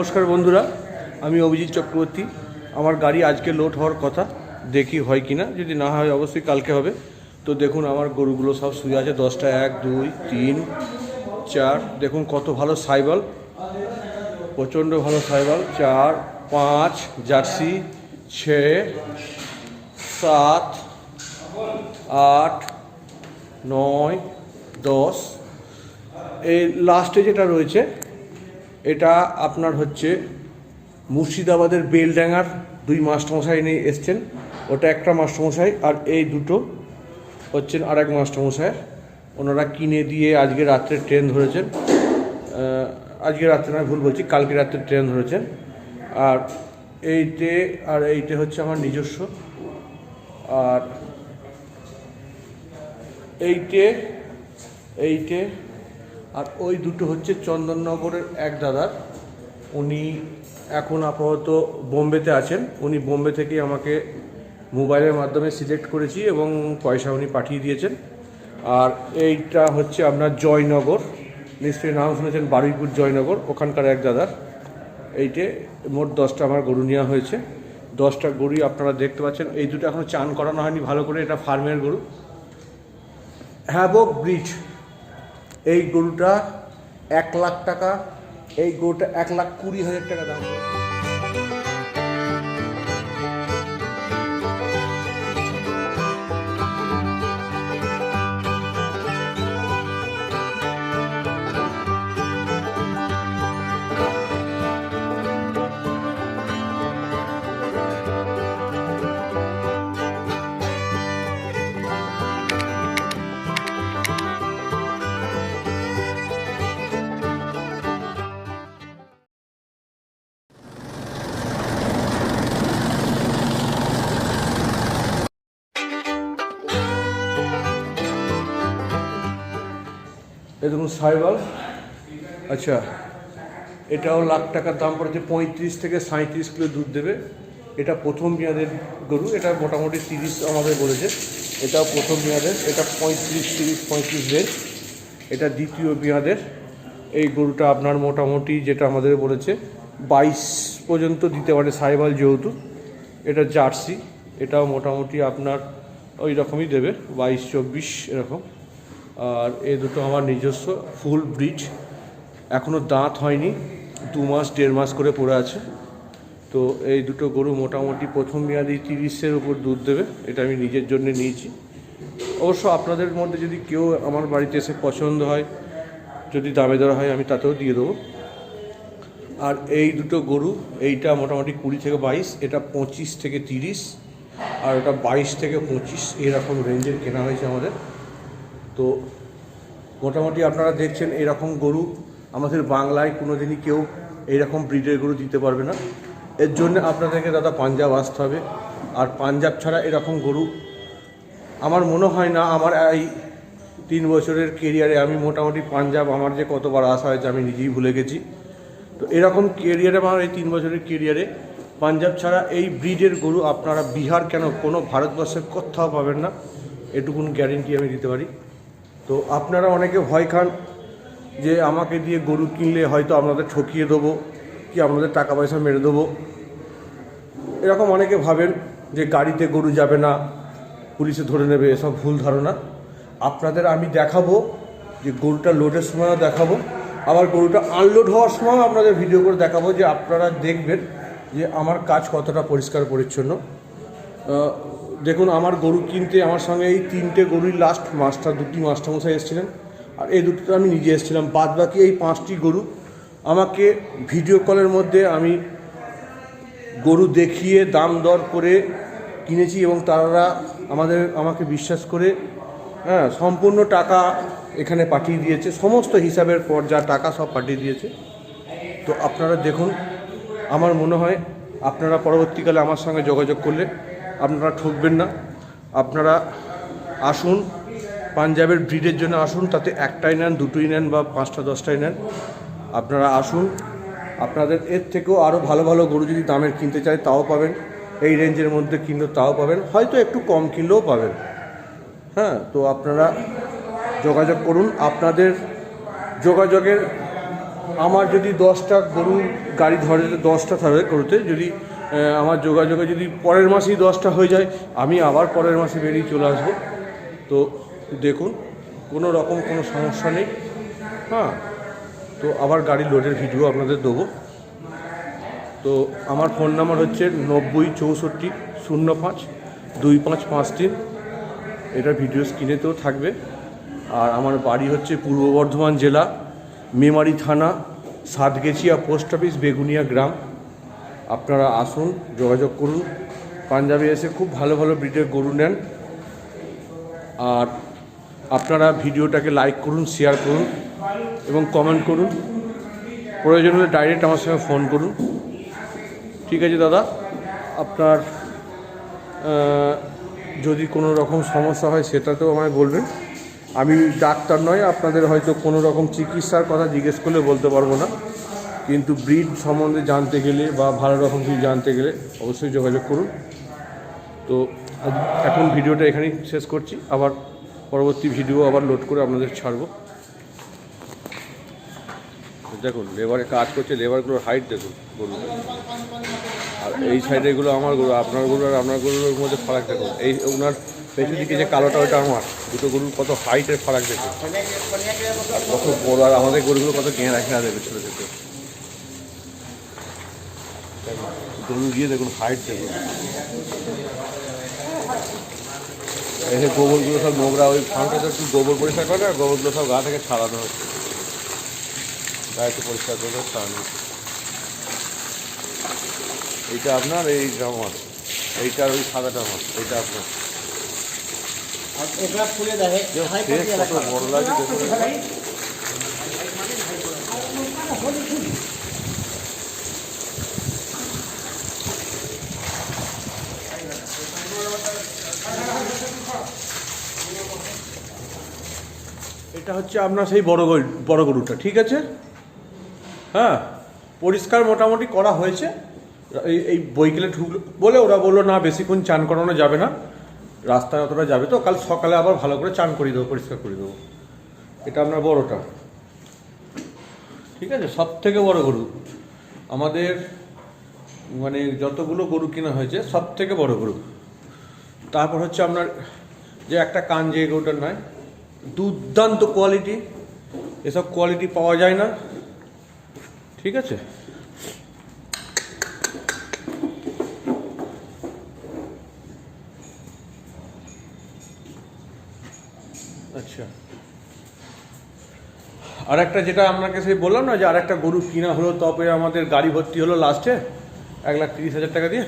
নমস্কার বন্ধুরা, আমি অভিজিৎ চক্রবর্তী। আমার গাড়ি আজকে লোড হওয়ার কথা, দেখি হয় কি না যদি না হয়, অবশ্যই কালকে হবে। তো দেখুন, আমার গরুগুলো সব শুয়ে আছে। দশটা এক, দুই, তিন, চার। দেখুন, কত ভালো সাইবল। প্রচণ্ড ভালো সাইবল। চার, পাঁচ, জার্সি ছে সাত, আট, নয়, দশ। এই লাস্টে যেটা রয়েছে এটা আপনার হচ্ছে মুর্শিদাবাদের বেলডাঙ্গার দুই মাস্টারমশাই নিয়ে এসছেন। ওটা একটা মাস্টারমশাই আর এই দুটো হচ্ছেন আর এক মাস্টারমশাই। ওনারা কিনে দিয়ে আজকে রাত্রে ট্রেন ধরেছেন। আজকে রাত্রে নয়, ভুল বলছি, কালকে রাত্রে ট্রেন ধরেছেন। আর এইটে আর এইটে হচ্ছে আমার নিজস্ব। আর এইটে এইটে আর ওই দুটো হচ্ছে চন্দননগরের এক দাদার। উনি এখন আপাতত বোম্বেতে আছেন। উনি বোম্বে থেকে আমাকে মোবাইলের মাধ্যমে সিলেক্ট করেছি এবং পয়সা উনি পাঠিয়ে দিয়েছেন। আর এইটা হচ্ছে আপনার জয়নগর। নিশ্চয়ই নাম শুনেছেন, বারুইপুর জয়নগর, ওখানকার এক দাদার। এইটে মোট দশটা আমার গরু নেওয়া হয়েছে। দশটা গরুই আপনারা দেখতে পাচ্ছেন। এই দুটো এখনও চান করানো হয়নি, ভালো করে। এটা ফার্মের গরু। হ্যাবক ব্রিজ এই গরুটা এক লাখ টাকা এই গরুটা এক লাখ কুড়ি হাজার টাকা দাম। এই দেখুন সাইবাল আচ্ছা এটাও লাখ টাকার দাম পড়েছে, পঁয়ত্রিশ থেকে সাঁত্রিশ কিলো দুধ দেবে। এটা প্রথম মেয়াদের গরু, এটা মোটামুটি তিরিশ আমাদের বলেছে। এটাও প্রথম মেয়াদের, এটা পঁয়ত্রিশ, তিরিশ, পঁয়ত্রিশ রেঞ্জ। এটা দ্বিতীয় মেয়াদের। এই গরুটা আপনার মোটামুটি যেটা আমাদের বলেছে, বাইশ পর্যন্ত দিতে পারে সাইবাল যেহেতু। এটা জার্সি, এটাও মোটামুটি আপনার ওই রকমই দেবে, বাইশ, চব্বিশ এরকম। আর এ দুটো আমার নিজস্ব ফুল ব্রিজ এখনও দাঁত হয়নি, দু মাস, দেড় মাস করে পড়ে আছে। তো এই দুটো গরু মোটামুটি প্রথম মেয়াদি তিরিশের উপর দুধ দেবে, এটা আমি নিজের জন্য নিয়েছি। অবশ্য আপনাদের মধ্যে যদি কেউ আমার বাড়িতে এসে পছন্দ হয়, যদি দামে দর হয়, আমি তাতেও দিয়ে দেবো। আর এই দুটো গরু, এইটা মোটামুটি কুড়ি থেকে বাইশ, এটা পঁচিশ থেকে তিরিশ, আর ওটা বাইশ থেকে পঁচিশ, এরকম রেঞ্জের কেনা হয়েছে আমাদের। তো মোটামুটি আপনারা দেখছেন এরকম গরু আমাদের বাংলায় কোনো দিনই কেউ এইরকম ব্রিডের গরু দিতে পারবে না। এর জন্য আপনাদেরকে দাদা পাঞ্জাব আসতে হবে। আর পাঞ্জাব ছাড়া এরকম গরু আমার মনে হয় না আমার এই তিন বছরের কেরিয়ারে আমি মোটামুটি পাঞ্জাব আমার যে কতবার আসা হয়েছে আমি নিজেই ভুলে গেছি। তো এরকম কেরিয়ারে আমার এই তিন বছরের কেরিয়ারে পাঞ্জাব ছাড়া এই ব্রিডের গরু আপনারা বিহার কেন কোনো ভারতবর্ষের কোথাও পাবেন না, এটুকুন গ্যারেন্টি আমি দিতে পারি। তো আপনারা অনেকে ভয় খান যে আমাকে দিয়ে গরু কিনলে হয়তো আপনাদের ঠকিয়ে দেবো, কি আপনাদের টাকা পয়সা মেরে দেবো। এরকম অনেকে ভাবেন যে গাড়িতে গরু যাবে না, পুলিশে ধরে নেবে, এসব ভুল ধারণা। আপনাদের আমি দেখাবো যে গরুটা লোডের সময়ও দেখাবো। আবার গরুটা আনলোড হওয়ার সময় আপনাদের ভিডিও করে দেখাবো যে আপনারা দেখবেন যে আমার কাজ কতটা পরিষ্কার পরিচ্ছন্ন। দেখুন, আমার গরু কিনতে আমার সঙ্গে এই তিনটে গরুই লাস্ট মাস্টার দুটি মাস্টারমশাই এসেছিলেন। আর এই দুটো আমি নিজে এসেছিলাম। বাদ বাকি এই পাঁচটি গরু আমাকে ভিডিও কলের মধ্যে আমি গরু দেখিয়ে দাম দর করে কিনেছি এবং তারা আমাদের, আমাকে বিশ্বাস করে হ্যাঁ সম্পূর্ণ টাকা এখানে পাঠিয়ে দিয়েছে। সমস্ত হিসাবের পর যা টাকা সব পাঠিয়ে দিয়েছে। তো আপনারা দেখুন, আমার মনে হয় আপনারা পরবর্তীকালে আমার সঙ্গে যোগাযোগ করলে আপনারা ঠকবেন না। আপনারা আসুন, পাঞ্জাবের ব্রিডের জন্য আসুন, তাতে একটাই নেন, দুটোই নেন বা পাঁচটা, দশটাই নেন। আপনারা আসুন। আপনাদের এর থেকেও আরও ভালো ভালো গরু যদি দামের কিনতে চায়, তাও পাবেন। এই রেঞ্জের মধ্যে কিনলেও তাও পাবেন। হয়তো একটু কম কিনলেও পাবেন। হ্যাঁ তো আপনারা যোগাযোগ করুন। আপনাদের যোগাযোগের, আমার যদি দশটা গরু গাড়ি ধরে, দশটা ধরে গরুতে, যদি আমার যোগাযোগে যদি পরের মাসেই দশটা হয়ে যায়, আমি আবার পরের মাসে বেরিয়ে চলে আসব। তো দেখুন, কোনো রকম কোনো সমস্যা নেই। হ্যাঁ তো আবার গাড়ি লোডের ভিডিও আপনাদের দেবো। তো আমার ফোন নাম্বার হচ্ছে নব্বই চৌষট্টি শূন্য পাঁচ দুই পাঁচ পাঁচ তিন। এটা ভিডিও স্ক্রিনেতেও থাকবে। আর আমার বাড়ি হচ্ছে পূর্ব বর্ধমান জেলা, মেমারি থানা, সাতগেছিয়া পোস্ট অফিস বেগুনিয়া গ্রাম। আপনারা আসুন, যোগাযোগ করুন। পাঞ্জাবে এসে খুব ভালো ভালো ব্রিডের গরু নেন। আর আপনারা ভিডিওটাকে লাইক করুন শেয়ার করুন এবং কমেন্ট করুন। প্রয়োজন হলে ডাইরেক্ট আমার সঙ্গে ফোন করুন। ঠিক আছে দাদা? আপনার যদি কোনো রকম সমস্যা হয় সেটাতেও আমায় বলবেন। আমি ডাক্তার নয়, আপনাদের হয়তো কোনো রকম চিকিৎসার কথা জিজ্ঞেস করলে বলতে পারব না। কিন্তু ব্রিড সম্বন্ধে জানতে গেলে বা ভালো রকম কিছু জানতে গেলে অবশ্যই যোগাযোগ করুন। তো এখন ভিডিওটা এখানেই শেষ করছি। আবার পরবর্তী ভিডিও আবার লোড করে আপনাদের ছাড়বো। দেখুন লেবারে কাজ করছে লেবারগুলোর হাইট দেখুন গরু আর এই সাইডে এগুলো আমার গরু, আপনার গরু আর আপনার গরুর মধ্যে ফারাক দেখুন। এই ওনার পেছন দিকে যে কালোটা, ওইটা আমার। দুটো গরুর কত হাইটের ফারাক দেখুন। আর কত বড় আর আমাদের গরুগুলো কত গেঁ রাখে না দেবে ছোটো ছোটো গরু গিয়ে দেখুন হাইট দেখুন। এই যে গোবরগুলো সব নোংরা ওই ফার্মটা তো একটু গোবর পরিষ্কার করে আর গোবরগুলো সব গা থেকে ছাড়ানো হচ্ছে। গায়ে একটু পরিষ্কার করে ছাড়ানো এইটা আপনার এইটা আমার এইটা আর ওই সাদাটা আমার এইটা আপনার। কত বড় লাগে দেখুন। এটা হচ্ছে আপনার সেই বড় গরু, বড় গরুটা, ঠিক আছে? হ্যাঁ পরিষ্কার মোটামুটি করা হয়েছে। এই এই বইকেলে ঢুকলো বলে ওরা বলল, না, বেশিক্ষণ চান করানো যাবে না। রাস্তায় অতটা যাবে তো, কাল সকালে আবার ভালো করে চান করিয়ে দেবো, পরিষ্কার করে দেবো। এটা আপনার বড়টা। ঠিক আছে? সব থেকে বড় গরু। আমাদের মানে যতগুলো গরু কেনা হয়েছে সব থেকে বড় গরু। তারপর হচ্ছে আপনার, যে একটা কান যে গরুটার নয় দুর্দান্ত কোয়ালিটি এসব কোয়ালিটি পাওয়া যায় না। ঠিক আছে? আচ্ছা। আর একটা যেটা আপনাকে সেই বললাম না যে আর একটা গরু কিনা হলো, তবে আমাদের গাড়ি ভর্তি হলো লাস্টে এক লাখ তিরিশ হাজার টাকা দিয়ে।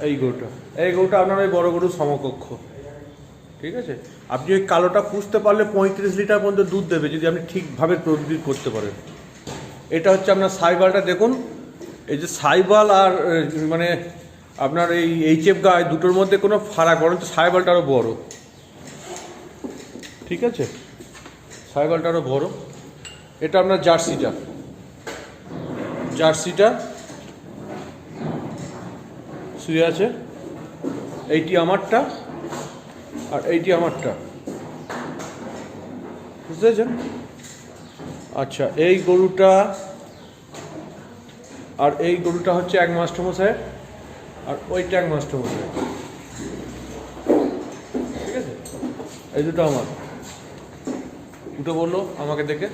এই গরুটা। এই গরুটা আপনার ওই বড় গরুর সমকক্ষ। ঠিক আছে? আপনি ওই কালোটা পুষতে পারলে পঁয়ত্রিশ লিটার পর্যন্ত দুধ দেবে, যদি আপনি ঠিকভাবে প্রস্তুত করতে পারেন। এটা হচ্ছে আপনার সাইবালটা, দেখুন। এই যে সাইবাল আর মানে আপনার এই এইচএফ গায়ে দুটোর মধ্যে কোনো ফারাক, বরঞ্চ সাইবালটা আরও বড়। ঠিক আছে? সাইবালটা আরও বড়। এটা আপনার জার্সিটা। জার্সিটা শুয়ে আছে। এইটি আমারটা। আর এইটি আমারটা। বুঝতে পেরেছেন আচ্ছা এই গরুটা আর এই গরুটা হচ্ছে এক মাস্টারমশাই আর ওইটা এক মাস্টারমশাই। ঠিক আছে? এই দুটো আমার। দুটো বলল আমাকে দেখে।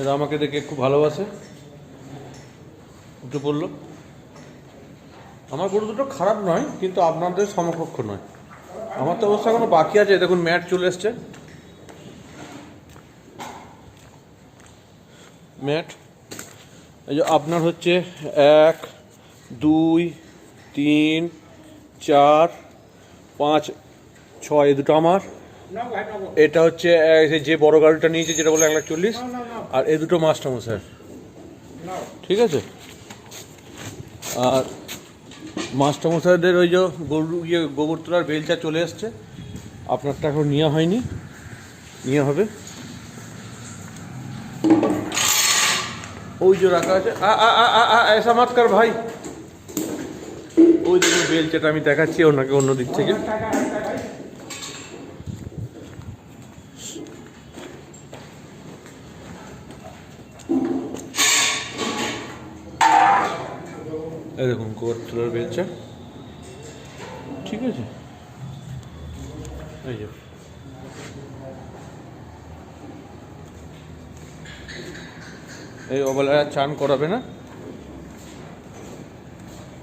এরা আমাকে দেখে খুব ভালোবাসে। দুটো পড়ল। আমার গরু দুটো খারাপ নয়, কিন্তু আপনাদের সমকক্ষ নয়। আমার তো অবস্থা এখনও বাকি আছে, দেখুন ম্যাট চলে এসছে। ম্যাট, এই যে আপনার হচ্ছে এক, দুই, তিন, চার, পাঁচ, ছয়, এই দুটো আমার। এটা হচ্ছে যে বড় গাড়িটা নিয়েছে যেটা বলে এক লাখ চল্লিশ আর এ দুটো মাস্টারমশাই ঠিক আছে? আর মাস্টারমশাইদের ওই যে গরু ইয়ে গোবর তোলার বেলচা চলে এসছে। আপনারটা এখন নেওয়া হয়নি। নিয়ে হবে। ওই যে রাখা আছে। আসা মাতকার ভাই। ওই দেখুন বেলচাটা আমি দেখাচ্ছি ওনাকে অন্য দিক থেকে এই দেখুন গোয়ার বেলচা ঠিক আছে? এই যে। এই অবলায় চান করাবে না।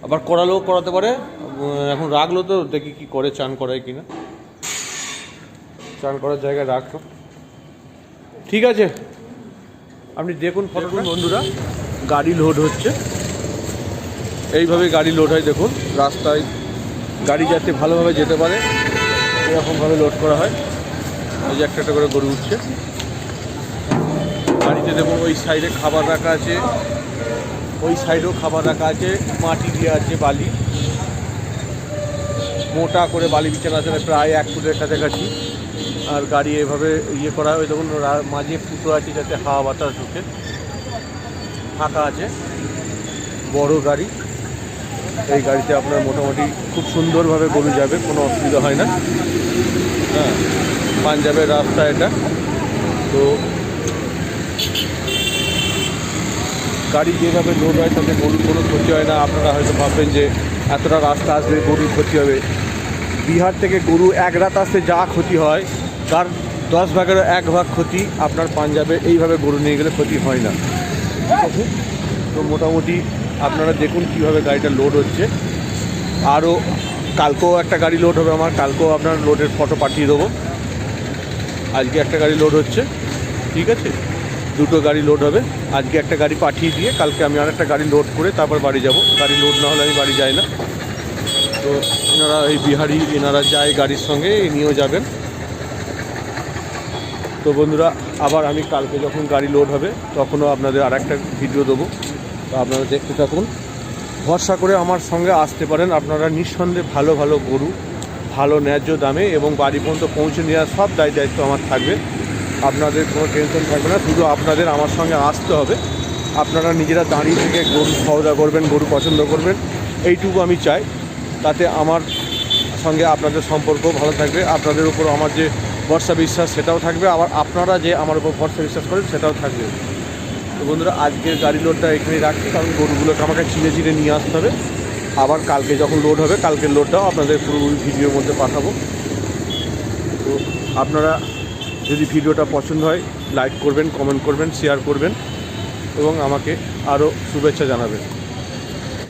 আবার করালেও করাতে পারে। এখন রাখল তো, দেখি কি করে চান করায় কিনা। চান করার জায়গায় রাখল। ঠিক আছে? আপনি দেখুন ফটোটা। বন্ধুরা, গাড়ি লোড হচ্ছে। এইভাবে গাড়ি লোড হয়, দেখুন, রাস্তায় গাড়ি যাতে ভালোভাবে যেতে পারে, এরকমভাবে লোড করা হয়। এই যে একটা একটা করে গরু উঠছে। গাড়িতে দেখুন, ওই সাইডে খাবার রাখা আছে। ওই সাইডেও খাবার রাখা আছে, মাটি দিয়ে আছে বালি। মোটা করে বালি বিছানা আছে প্রায় এক ফুটের কাছাকাছি। আর গাড়ি এভাবে ইয়ে করা হয় দেখুন মাঝে ফুটো আছে যাতে হাওয়া বাতাস ঢুকে। ফাঁকা আছে। বড় গাড়ি। এই গাড়িতে আপনার মোটামুটি খুব সুন্দরভাবে গরু যাবে, কোনো অসুবিধা হয় না। হ্যাঁ পাঞ্জাবের রাস্তা এটা। তো গাড়ি যেভাবে লোড হয়, তাতে গরুর কোনো ক্ষতি হয় না। আপনারা হয়তো ভাববেন যে এতটা রাস্তা আসবে গরুর ক্ষতি হবে। বিহার থেকে গরু এক রাত আসতে যা ক্ষতি হয়, তার দশ ভাগেরও এক ভাগ ক্ষতি আপনার পাঞ্জাবে। এইভাবে গরু নিয়ে গেলে ক্ষতি হয় না। তো মোটামুটি আপনারা দেখুন কীভাবে গাড়িটা লোড হচ্ছে। আরও কালকেও একটা গাড়ি লোড হবে আমার, কালকেও আপনার লোডের ফটো পাঠিয়ে দেবো। আজকে একটা গাড়ি লোড হচ্ছে, ঠিক আছে? দুটো গাড়ি লোড হবে। আজকে একটা গাড়ি পাঠিয়ে দিয়ে কালকে আমি আর একটা গাড়ি লোড করে তারপর বাড়ি যাব। গাড়ি লোড না হলে আমি বাড়ি যাই না। তো এনারা এই বিহারি, এনারা যায় গাড়ির সঙ্গে নিয়েও যাবেন। তো বন্ধুরা, আবার আমি কালকে যখন গাড়ি লোড হবে, তখনও আপনাদের আর একটা ভিডিও দেবো। তো আপনারা দেখতে থাকুন। ভরসা করে আমার সঙ্গে আসতে পারেন। আপনারা নিঃসন্দেহে ভালো ভালো গরু, ভালো ন্যায্য দামে এবং বাড়ি পর্যন্ত পৌঁছে নেওয়ার সব দায় দায়িত্ব আমার থাকবে। আপনাদের কোনো টেনশন থাকবে না, শুধু আপনাদের আমার সঙ্গে আসতে হবে। আপনারা নিজেরা দাঁড়িয়ে থেকে গরু সওদা করবেন, গরু পছন্দ করবেন, এইটুকু আমি চাই। তাতে আমার সঙ্গে আপনাদের সম্পর্ক ভালো থাকবে। আপনাদের উপর আমার যে ভরসা বিশ্বাস, সেটাও থাকবে। আবার আপনারা যে আমার উপর ভরসা বিশ্বাস করেন, সেটাও থাকবে। তো বন্ধুরা, আজকের গাড়ি লোডটা এখানেই রাখছি, কারণ গরুগুলোকে আমাকে চিনে চিনে নিয়ে আসতে হবে। আবার কালকে যখন লোড হবে, কালকের লোডটাও আপনাদের পুরো ভিডিওর মধ্যে পাঠাবো। তো আপনারা যদি ভিডিওটা পছন্দ হয় লাইক করবেন কমেন্ট করবেন শেয়ার করবেন, এবং আমাকে আরও শুভেচ্ছা জানাবেন।